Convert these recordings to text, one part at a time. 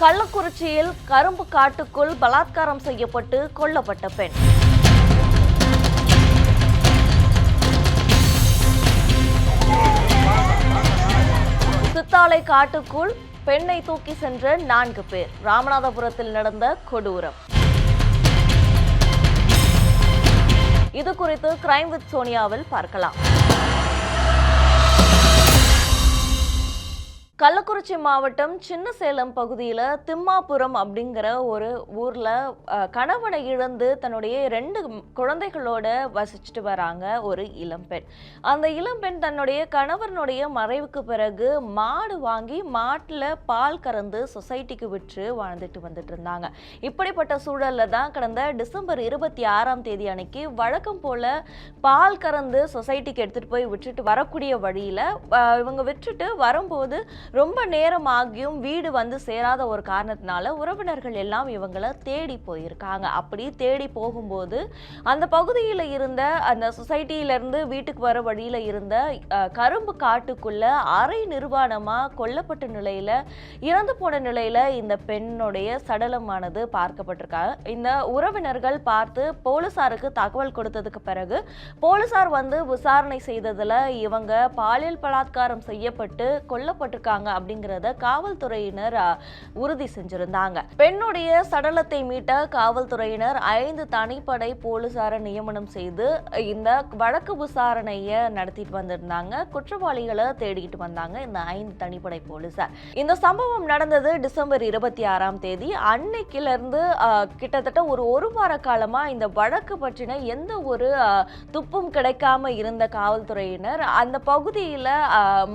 கள்ளக்குறிச்சியில் கரும்பு காட்டுக்குள் பலாத்காரம் செய்யப்பட்டு கொல்லப்பட்ட பெண். சித்தாலை காட்டுக்குள் பெண்ணை தூக்கி சென்ற நான்கு பேர். ராமநாதபுரத்தில் நடந்த கொடூரம். இது குறித்து கிரைம் வித் சோனியாவில் பார்க்கலாம். கள்ளக்குறிச்சி மாவட்டம் சின்னசேலம் பகுதியில் திம்மாபுரம் அப்படிங்கிற ஒரு ஊரில் கணவனை இழந்து தன்னுடைய ரெண்டு குழந்தைகளோட வசிச்சுட்டு வராங்க ஒரு இளம்பெண் அந்த இளம்பெண் தன்னுடைய கணவனுடைய மறைவுக்கு பிறகு மாடு வாங்கி மாட்டில் பால் கறந்து சொசைட்டிக்கு விற்று வாழ்ந்துட்டு வந்துட்டு இருந்தாங்க. இப்படிப்பட்ட சூழலில் தான் கடந்த டிசம்பர் இருபத்தி ஆறாம் தேதி அன்னைக்கு வழக்கம் போல் பால் கறந்து சொசைட்டிக்கு எடுத்துகிட்டு போய் விட்டுட்டு வரக்கூடிய வழியில் இவங்க விட்டுட்டு வரும்போது ரொம்ப நேரம் ஆகியும் வீடு வந்து சேராத ஒரு காரணத்தினால உறவினர்கள் எல்லாம் இவங்களை தேடி போயிருக்காங்க. அப்படி தேடி போகும்போது அந்த பகுதியில் இருந்த அந்த சொசைட்டியில இருந்து வீட்டுக்கு வர வழியில் இருந்த கரும்பு காட்டுக்குள்ள அரை நிர்வாணமாக கொல்லப்பட்ட நிலையில் இறந்து போன நிலையில் இந்த பெண்ணுடைய சடலமானது பார்க்கப்பட்டிருக்காங்க. இந்த உறவினர்கள் பார்த்து போலீசாருக்கு தகவல் கொடுத்ததுக்கு பிறகு போலீசார் வந்து விசாரணை செய்ததில் இவங்க பாலியல் பலாத்காரம் செய்யப்பட்டு கொல்லப்பட்டிருக்காங்க. அப்படிங்கிறத காவல்துறையினர் உறுதி செஞ்சிருந்தாங்க. பெண்ணுடைய சடலத்தை மீட்ட காவல்துறையினர் ஐந்து தனிப்படை போலீசாரை நியமனம் செய்து இந்த வழக்கு விசாரணையை நடத்திட்டு வந்திருந்தாங்க. குற்றவாளிகளை தேடிட்டு வந்தாங்க இந்த ஐந்து தனிப்படை போலீசார். இந்த சம்பவம் நடந்தது டிசம்பர் இருபத்தி ஆறாம் தேதி. அன்னைக்கிலிருந்து கிட்டத்தட்ட ஒரு ஒரு வார காலமா இந்த வழக்கு பற்றின எந்த ஒரு துப்பும் கிடைக்காம இருந்த காவல்துறையினர் அந்த பகுதியில்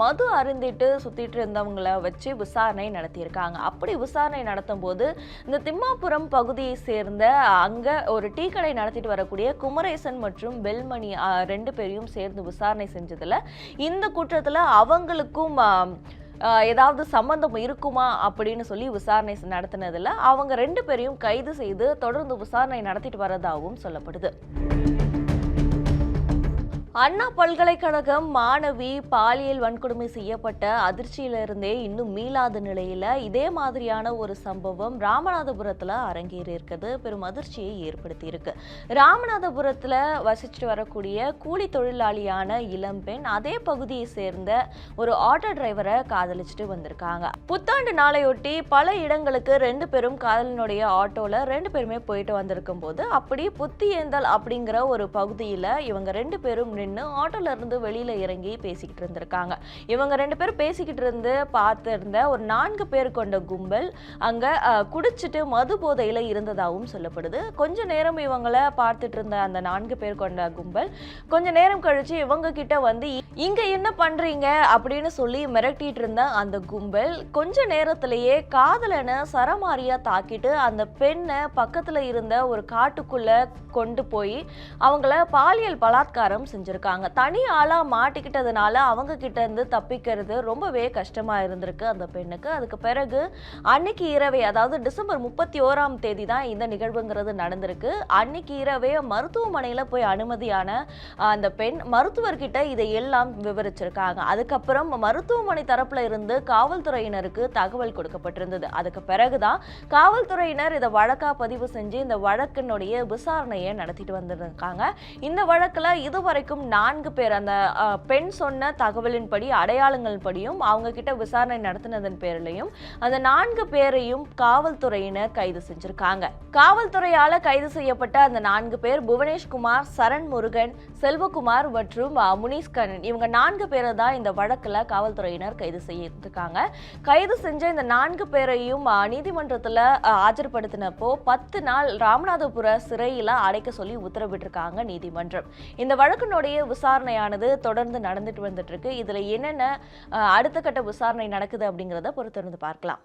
மது அருந்திட்டு சுத்திட்டு இருந்தவங்கள வச்சு விசாரணை நடத்தியிருக்காங்க. அப்படி விசாரணை நடத்தும் போது இந்த திம்மாபுரம் பகுதியை சேர்ந்த அங்க ஒரு டீ கடை நடத்திட்டு வரக்கூடிய குமரேசன் மற்றும் வெல்மணி ரெண்டு பேரையும் சேர்ந்து விசாரணை செஞ்சதுல இந்த குற்றத்துல அவங்களுக்கும் ஏதாவது சம்பந்தம் இருக்குமா அப்படின்னு சொல்லி விசாரணை நடத்தினதுல அவங்க ரெண்டு பேரையும் கைது செய்து தொடர்ந்து விசாரணை நடத்திட்டு வரதாகவும் சொல்லப்படுது. அண்ணா பல்கலைக்கழகம் மாணவி பாலியல் வன்கொடுமை செய்யப்பட்ட அதிர்ச்சியிலிருந்தே இன்னும் மீளாத நிலையில் இதே மாதிரியான ஒரு சம்பவம் ராமநாதபுரத்தில் அரங்கேறி இருக்குது பெரும் அதிர்ச்சியை ஏற்படுத்தியிருக்கு. ராமநாதபுரத்தில் வசிச்சுட்டு வரக்கூடிய கூலி தொழிலாளியான இளம்பெண் அதே பகுதியை சேர்ந்த ஒரு ஆட்டோ டிரைவரை காதலிச்சுட்டு வந்திருக்காங்க. புத்தாண்டு நாளையொட்டி பல இடங்களுக்கு ரெண்டு பேரும் காதலினுடைய ஆட்டோவில் ரெண்டு பேருமே போயிட்டு வந்திருக்கும் போது அப்படி புத்தியேந்தல் அப்படிங்கிற ஒரு பகுதியில் இவங்க ரெண்டு பேரும் நின்று ஆட்டோல இருந்து வெளியில இறங்கி பேசிக்கிட்டு இருந்திருக்காங்க. இவங்க ரெண்டு பேரும் பேசிக்கிட்டு இருந்து பார்த்து இருந்த ஒரு நான்கு பேர் கொண்ட கும்பல் அங்க குடிச்சிட்டு மது போதையில இருந்ததாகவும் சொல்லப்படுது. கொஞ்ச நேரம் இவங்கள பார்த்துட்டு இருந்த அந்த நான்கு பேர் கொண்ட கும்பல் கொஞ்ச நேரம் கழிச்சு இவங்க கிட்ட வந்து இங்க என்ன பண்றீங்க? அப்படின்னு சொல்லி மிரட்டிட்டு இருந்த அந்த கும்பல் கொஞ்ச நேரத்திலேயே காதலனை சரமாரியா தாக்கிட்டு அந்த பெண்ணை பக்கத்துல இருந்த ஒரு காட்டுக்குள்ள கொண்டு போய் அவங்கள பாலியல் பலாத்காரம் செஞ்சிருக்காங்க. தனி ஆளா மாட்டிக்கிட்டதுனால அவங்க கிட்ட இருந்து தப்பிக்கிறது ரொம்பவே கஷ்டமா இருந்திருக்கு அந்த பெண்ணுக்கு. அதுக்கு பிறகு அன்னைக்கு இரவே அதாவது டிசம்பர் முப்பத்தி ஓராம் தேதி தான் இந்த நிகழ்வுங்கிறது நடந்திருக்கு. அன்னைக்கு இரவே மருத்துவமனையில போய் அனுமதியான அந்த பெண் மருத்துவர்கிட்ட இதை எல்லாம் விவரிச்சிருக்காங்க. அதுக்கப்புறம் மருத்துவமனை தரப்புல இருந்து காவல்துறையினருக்கு தகவல் கொடுக்கப்பட்டிருந்தது. அதுக்கு பிறகுதான் காவல்துறையினர் இதை வழக்கா பதிவு செஞ்சு இந்த வழக்கினுடைய விசாரணையை நடத்திட்டு வந்திருக்காங்க. இந்த வழக்குல இதுவரைக்கும் நான்கு பேர். அந்த பெண் சொன்ன தகவலின்படி அடையாளங்கள் படியும் அவங்க கிட்ட விசாரணை நடத்தினதன் பேரிலையும் அந்த நான்கு பேரையும் காவல்துறையினர் கைது செஞ்சிருக்காங்க. காவல்துறையால கைது செய்யப்பட்ட அந்த நான்கு பேர் புவனேஷ்குமார் சரண் முருகன் செல்வகுமார் மற்றும் முனீஷ்கண்ணன் இவங்க நான்கு பேரை தான் இந்த வழக்கில் காவல்துறையினர் கைது செய்திருக்காங்க. கைது செஞ்ச இந்த நான்கு பேரையும் நீதிமன்றத்தில் ஆஜர்படுத்தினப்போ பத்து நாள் ராமநாதபுர சிறையில் அடைக்க சொல்லி உத்தரவிட்டிருக்காங்க நீதிமன்றம். இந்த வழக்கினுடைய விசாரணையானது தொடர்ந்து நடந்துட்டு வந்துட்டு இருக்கு. இதுல என்னென்ன அடுத்த கட்ட விசாரணை நடக்குது அப்படிங்கிறத பொறுத்திருந்து பார்க்கலாம்.